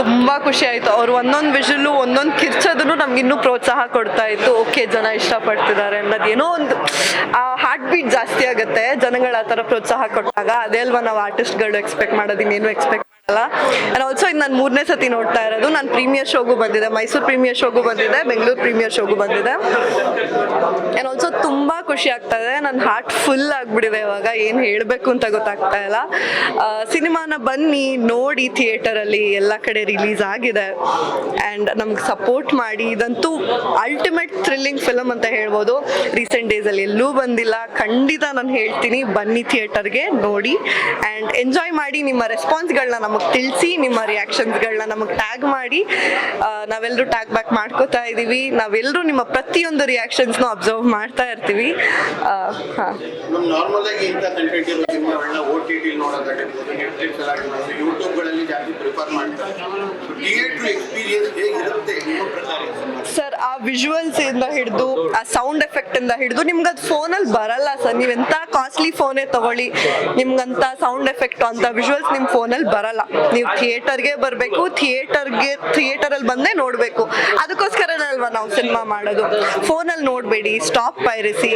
ತುಂಬ ಖುಷಿ ಆಯಿತು. ಅವ್ರು ಒಂದೊಂದು ವಿಷಲು ಒಂದೊಂದು ಕಿರ್ಚೋದನ್ನು ನಮ್ಗೆ ಇನ್ನೂ ಪ್ರೋತ್ಸಾಹ ಕೊಡ್ತಾ ಇತ್ತು. ಓಕೆ, ಜನ ಇಷ್ಟಪಡ್ತಿದ್ದಾರೆ ಅನ್ನೋದು ಏನೋ ಒಂದು, ಆ ಹಾರ್ಟ್ ಬೀಟ್ ಜಾಸ್ತಿ ಆಗುತ್ತೆ. ಜನಗಳ ಆ ಥರ ಪ್ರೋತ್ಸಾಹ ಕೊಟ್ಟಾಗ. ಅದೇ ಅಲ್ವಾ ನಾವು ಆರ್ಟಿಸ್ಟ್ಗಳು ಎಕ್ಸ್ಪೆಕ್ಟ್ ಮಾಡೋದು, ಇನ್ನೇನು ಎಕ್ಸ್ಪೆಕ್ಟ್ ಮಾಡಲ್ಲ ಆ್ಯಂಡ್ ಆಲ್ಸೋ ಇದು ನಾನು ಮೂರನೇ ಸತಿ ನೋಡ್ತಾ ಇರೋದು. ನಾನು ಪ್ರೀಮಿಯರ್ ಶೋಗೂ ಬಂದಿದೆ. ಮೈಸೂರು ಪ್ರೀಮಿಯರ್ ಶೋಗೂ ಬಂದಿದೆ, ಬೆಂಗಳೂರು ಪ್ರೀಮಿಯರ್ ಶೋಗೂ ಬಂದಿದೆ. ಆ್ಯಂಡ್ ಆಲ್ಸೋ ತುಂಬ ಖುಷಿ ಆಗ್ತಾ ಇದೆ. ನನ್ನ ಹಾರ್ಟ್ ಫುಲ್ ಆಗಿಬಿಡಿದೆ ಇವಾಗ. ಏನು ಹೇಳಬೇಕು ಅಂತ ಗೊತ್ತಾಗ್ತಾ ಇಲ್ಲ. ಸಿನಿಮಾನ ಬನ್ನಿ, ನೋಡಿ ಥಿಯೇಟರಲ್ಲಿ ಎಲ್ಲ ಕಡೆ ರಿಲೀಸ್ ಆಗಿದೆ. ಆ್ಯಂಡ್ ನಮ್ಗೆ ಸಪೋರ್ಟ್ ಮಾಡಿ. ಇದಂತೂ ಅಲ್ಟಿಮೇಟ್ ಥ್ರಿಲ್ಲಿಂಗ್ ಫಿಲಮ್ ಅಂತ ಹೇಳ್ಬೋದು. ರೀಸೆಂಟ್ ಡೇಸಲ್ಲಿ ಎಲ್ಲೂ ಬಂದಿಲ್ಲ. ಖಂಡಿತ ನಾನು ಹೇಳ್ತೀನಿ. ಬನ್ನಿ ಥಿಯೇಟರ್ಗೆ ನೋಡಿ. ಆ್ಯಂಡ್ ಎಂಜಾಯ್ ಮಾಡಿ ನಿಮ್ಮ ರೆಸ್ಪಾನ್ಸ್ಗಳನ್ನ ನಮಗೆ ತಿಳಿಸಿ ನಿಮ್ಮ ರಿಯಾಕ್ಷನ್ಸ್ಗಳನ್ನ ನಮಗೆ ಟ್ಯಾಗ್ ಮಾಡಿ. ನಾವೆಲ್ಲರೂ ಟ್ಯಾಗ್ ಬ್ಯಾಕ್ ಮಾಡ್ಕೋತಾ ಇದ್ದೀವಿ ನಾವೆಲ್ಲರೂ ನಿಮ್ಮ ಪ್ರತಿಯೊಂದು ರಿಯಾಕ್ಷನ್ಸ್ನ ಅಬ್ಸರ್ವ್ ಮಾಡ್ತಾ ಇರ್ತೀವಿ. ಹಾಂ. ಥಿಯೇಟ್ರ್ ವಿಜುವಲ್ಸ್ ಇಂದ ಹಿಡಿದು, ಆ ಸೌಂಡ್ ಎಫೆಕ್ಟ್ ಇಂದ ಹಿಡಿದು ನಿಮ್ಗೆ ಅದು ಫೋನಲ್ಲಿ ಬರಲ್ಲ ಸರ್. ನೀವೆಂತ ಕಾಸ್ಟ್ಲಿ ಫೋನೇ ತಗೊಳ್ಳಿ. ನಿಮ್ಗಂತ ಸೌಂಡ್ ಎಫೆಕ್ಟ್ ಅಂತ ವಿಜುವಲ್ಸ್ ನಿಮ್ಮ ಫೋನಲ್ಲಿ ಬರಲ್ಲ. ನೀವು ಥಿಯೇಟರ್ಗೆ ಬರಬೇಕು ಥಿಯೇಟರ್ಗೆ ಥಿಯೇಟರಲ್ಲಿ ಬಂದೇ ನೋಡಬೇಕು. ಅದಕ್ಕೋಸ್ಕರನೇ ಅಲ್ವಾ ನಾವು ಸಿನಿಮಾ ಮಾಡೋದು? ಫೋನಲ್ಲಿ ನೋಡಬೇಡಿ ಸ್ಟಾಪ್ ಪೈರಿಸಿ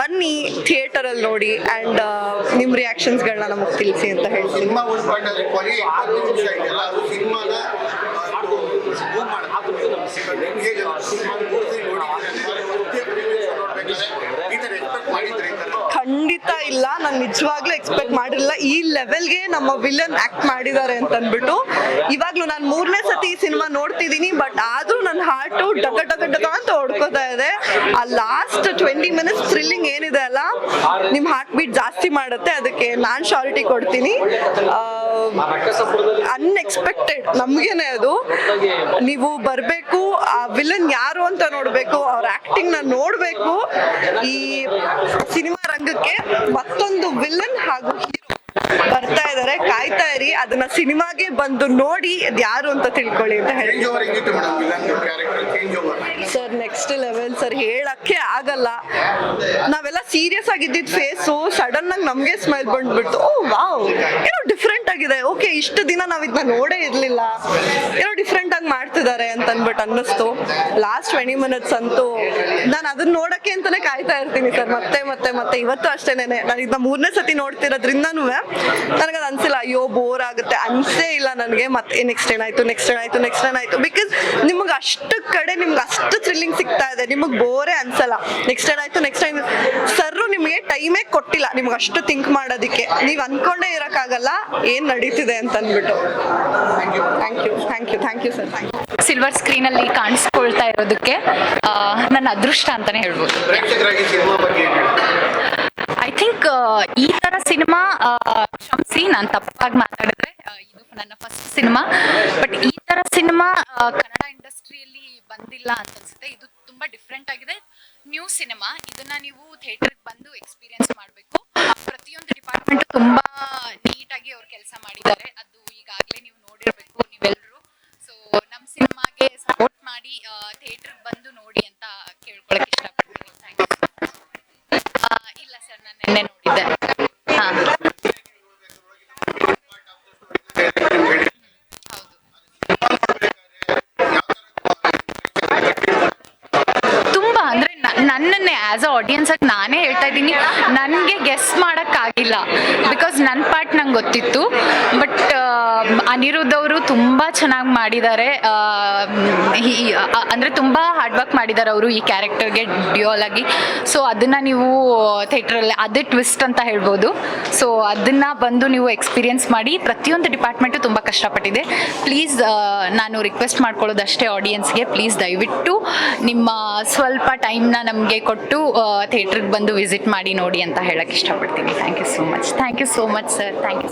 ಬನ್ನಿ ಥಿಯೇಟರಲ್ಲಿ ನೋಡಿ ಆ್ಯಂಡ್ ನಿಮ್ಮ ರಿಯಾಕ್ಷನ್ಸ್ಗಳನ್ನ ನಮಗೆ ತಿಳಿಸಿ ಅಂತ ಹೇಳ್ತೀನಿ ಸಿನಿಮಾ ಒಂದು ಪಾಯಿಂಟ್ ಅಲ್ಲಿ ಕೊನೆಗೆ ಇಪ್ಪತ್ತು ನಿಮಿಷ ಇದೆಯಲ್ಲ ಅದು ಸಿನಿಮಾನ ಮೂವ್ ಮಾಡುತ್ತೆ ಹೇಗೆ ಸಿನಿಮಾ ಪೂರ್ತಿ ನೋಡಿದ್ರೆ ಈ ಥರ ಎಕ್ಸ್ಪೆಕ್ಟ್ ಮಾಡಿದ್ರೆ ಈ ಥರ ಖಂಡಿತ ಇಲ್ಲ. ನಾನು ನಿಜವಾಗ್ಲೂ ಎಕ್ಸ್ಪೆಕ್ಟ್ ಮಾಡಿರಲಿಲ್ಲ. ಈ ಲೆವೆಲ್ಗೆ ನಮ್ಮ ವಿಲನ್ ಆಕ್ಟ್ ಮಾಡಿದ್ದಾರೆ ಅಂತ ಅಂದ್ಬಿಟ್ಟು ಇವಾಗ್ಲೂ ನಾನು ಮೂರನೇ ಸತಿ ಈ ಸಿನಿಮಾ ನೋಡ್ತಿದ್ದೀನಿ ಬಟ್ ಆದ್ರೂ ನನ್ನ ಹಾರ್ಟು ಡಗ ಡಗ ಡಗ ಅಂತ ಹೊಡ್ಕೋತಾ ಇದೆ. ಆ ಲಾಸ್ಟ್ ಟ್ವೆಂಟಿ ಮಿನಿಟ್ಸ್ ಥ್ರಿಲ್ಲಿಂಗ್ ಏನಿದೆ ಅಲ್ಲ ನಿಮ್ಮ ಹಾರ್ಟ್ ಬೀಟ್ ಜಾಸ್ತಿ ಮಾಡುತ್ತೆ. ಅದಕ್ಕೆ ನಾನು ಶಾರಿಟಿ ಕೊಡ್ತೀನಿ. ಅನ್ಎಕ್ಸ್ಪೆಕ್ಟೆಡ್ ನಮಗೇನೆ ಅದು. ನೀವು ಬರಬೇಕು, ಆ ವಿಲನ್ ಯಾರು ಅಂತ ನೋಡಬೇಕು, ಅವ್ರ ಆಕ್ಟಿಂಗ್ನ ನೋಡಬೇಕು. ಈ ಸಿನಿಮಾ ರಂಗಕ್ಕೆ ಮತ್ತೊಂದು ವಿಲನ್ ಹಾಗೂ ಹೀರೋ ಬರ್ತಾ ಇದಾರೆ. ಕಾಯ್ತಾ ಇರಿ ಅದನ್ನ ಸಿನಿಮಾಗೆ ಬಂದು ನೋಡಿ ಅದ್ ಯಾರು ಅಂತ ತಿಳ್ಕೊಳ್ಳಿ ಅಂತ ಹೇಳಿ. ಸರ್ ನೆಕ್ಸ್ಟ್ ಲೆವೆಲ್ ಸರ್ ಹೇಳಕ್ಕೆ ಆಗಲ್ಲ. ನಾವೆಲ್ಲ ಸೀರಿಯಸ್ ಆಗಿದ್ದಿದ್ ಫೇಸು ಸಡನ್ ಆಗಿ ನಮ್ಗೆ ಸ್ಮೈಲ್ ಬಂದ್ಬಿಡ್ತು. ಓ ವಾವ್ ಏನೋ ಡಿಫ್ರೆಂಟ್ ಆಗಿದೆ. ಓಕೆ ಇಷ್ಟು ದಿನ ನಾವ್ ಇದನ್ನ ನೋಡೇ ಇರ್ಲಿಲ್ಲ. ಏನೋ ಡಿಫ್ರೆಂಟ್ ಆಗಿ ಮಾಡ್ತಿದ್ದಾರೆ ಅಂತ ಅನ್ಬಿಟ್ಟು ಅನ್ನಿಸ್ತು. ಲಾಸ್ಟ್ ಟ್ವೆಂಟಿ ಮಿನಿಟ್ಸ್ ಅಂತೂ ನಾನು ಅದನ್ನ ನೋಡಕ್ಕೆ ಅಂತಾನೆ ಕಾಯ್ತಾ ಇರ್ತೀನಿ ಸರ್. ಮತ್ತೆ ಮತ್ತೆ ಮತ್ತೆ. ಇವತ್ತು ಅಷ್ಟೇನೆ ನಾನು ಇದನ್ನ ಮೂರನೇ ಸತಿ ನೋಡ್ತಿರೋದ್ರಿಂದನೂ ಅದು ಅನ್ಸಿಲ್ಲ. ಅಯ್ಯೋ ಬೋರ್ ಆಗುತ್ತೆ. ಅನ್ಸೇ ಇಲ್ಲ ನನಗೆ. ಮತ್ತೆ ನೆಕ್ಸ್ಟ್ ಏನಾಯ್ತು? ನೆಕ್ಸ್ಟ್ ಏನಾಯ್ತು? ನೆಕ್ಸ್ಟ್ ಏನಾಯ್ತು? ಬಿಕಾಸ್ ನಿಮ್ಗೆ ಅಷ್ಟು ಕಡೆ ನಿಮ್ಗೆ ಅಷ್ಟು ಥ್ರಿಲ್ಲಿಂಗ್ ಸಿಗ್ತಾ ಇದೆ. ನಿಮಗೆ ಬೋರೇ ಅನ್ಸಲ್ಲ. ನೆಕ್ಸ್ಟ್ ಏನಾಯ್ತು? ನೆಕ್ಸ್ಟ್ ಟೈಮ್ ಸರ್ ನಿಮಗೆ ಟೈಮೇ ಕೊಟ್ಟಿಲ್ಲ. ನಿಮ್ಗೆ ಅಷ್ಟು ಥಿಂಕ್ ಮಾಡೋದಕ್ಕೆ. ನೀವು ಅನ್ಕೊಂಡೇ ಇರೋಕ್ಕಾಗಲ್ಲ. ಏನು ನಡೀತಿದೆ ಅಂತ ಅಂದ್ಬಿಟ್ಟು thank you thank you thank you sir thank you silver ಸ್ಕ್ರೀನಲ್ಲಿ ಕಾಣಿಸ್ಕೊಳ್ತಾ ಇರೋದಕ್ಕೆ ನನ್ನ ಅದೃಷ್ಟ ಅಂತಾನೆ ಹೇಳ್ಬೋದು. ಐ ಥಿಂಕ್ ಈ ತರ ಸಿನಿಮಾ ಕ್ಷಮಿಸಿ ನಾನು ತಪ್ಪಾಗಿ ಮಾತಾಡಿದ್ರೆ ಇದು ನನ್ನ ಫಸ್ಟ್ ಸಿನಿಮಾ. ಬಟ್ ಈ ತರ ಸಿನಿಮಾ ಕನ್ನಡ ಇಂಡಸ್ಟ್ರಿಯಲ್ಲಿ ಬಂದಿಲ್ಲ ಅಂತ ಅನ್ಸುತ್ತೆ. ಇದು ತುಂಬಾ ಡಿಫ್ರೆಂಟ್ ಆಗಿದೆ. New cinema. ಇದನ್ನ ನೀವು ಥಿಯೇಟರ್ಗೆ ಬಂದು ಎಕ್ಸ್ಪೀರಿಯನ್ಸ್ ಮಾಡಬೇಕು. ಪ್ರತಿಯೊಂದು ಡಿಪಾರ್ಟ್ಮೆಂಟ್ ತುಂಬಾ ನೀಟಾಗಿ ಅವ್ರು ಕೆಲಸ ಮಾಡಿದ್ದಾರೆ. ಅದು ಈಗಾಗಲೇ ನೀವು ನೋಡಿರ್ಬೇಕು ನೀವೆಲ್ಲರೂ ಸೊ ನಮ್ಮ ಸಿನಿಮಾಗೆ ಸಪೋರ್ಟ್ ಮಾಡಿ ಥಿಯೇಟರ್ಗೆ ಬಂದು ನೋಡಿ ಅಂತ ಕೇಳ್ಕೊಳಕ್ ಇಷ್ಟಪಡ್ತೀನಿ ಥ್ಯಾಂಕ್ ಯು ಆ, ಇಲ್ಲ ಸರ್ ನಾನು ನಿನ್ನೆ ನೋಡಿದ್ದೆ ಹಾ ಹೌದು ತುಂಬಾ ಅಂದ್ರೆ ನ- ನನ್ನನ್ನೇ ಆಸ್ ಅ ಆಡಿಯನ್ಸ್ ಆಗಿ ನಾನೇ ಹೇಳ್ತಾ ಇದ್ದೀನಿ. ನನಗೆ ಗೆಸ್ ಮಾಡೋಕ್ಕಾಗಿಲ್ಲ. ಬಿಕಾಸ್ ನನ್ನ ಪಾರ್ಟ್ ನಂಗೆ ಗೊತ್ತಿತ್ತು. ಬಟ್ ಅನಿರುದ್ಧ್ ಅವರು ತುಂಬ ಚೆನ್ನಾಗಿ ಮಾಡಿದ್ದಾರೆ. ಅಂದರೆ ತುಂಬ ಹಾರ್ಡ್ ವರ್ಕ್ ಮಾಡಿದ್ದಾರೆ ಅವರು ಈ ಕ್ಯಾರೆಕ್ಟರ್ಗೆ ಡ್ಯೂಯಲ್ ಆಗಿ. ಸೊ ಅದನ್ನು ನೀವು ಥಿಯೇಟ್ರಲ್ಲಿ ಅದೇ ಟ್ವಿಸ್ಟ್ ಅಂತ ಹೇಳ್ಬೋದು. ಸೊ ಅದನ್ನು ಬಂದು ನೀವು ಎಕ್ಸ್ಪೀರಿಯನ್ಸ್ ಮಾಡಿ ಪ್ರತಿಯೊಂದು ಡಿಪಾರ್ಟ್ಮೆಂಟು ತುಂಬ ಕಷ್ಟಪಟ್ಟಿದೆ. ಪ್ಲೀಸ್ ನಾನು ರಿಕ್ವೆಸ್ಟ್ ಮಾಡ್ಕೊಳ್ಳೋದು ಅಷ್ಟೇ ಆಡಿಯನ್ಸ್ಗೆ ಪ್ಲೀಸ್ ದಯವಿಟ್ಟು ನಿಮ್ಮ ಸ್ವಲ್ಪ ಟೈಮ್ನ ನಮಗೆ ಕೊಟ್ಟು ಥಿಯೇಟ್ರಿಗೆ ಬಂದು ವಿಸಿಟ್ ಮಾಡಿ ನೋಡಿ ಅಂತ ಹೇಳಕ್ಕೆ ಇಷ್ಟಪಡ್ತೀನಿ. Thank you so much thank you so much sir thank you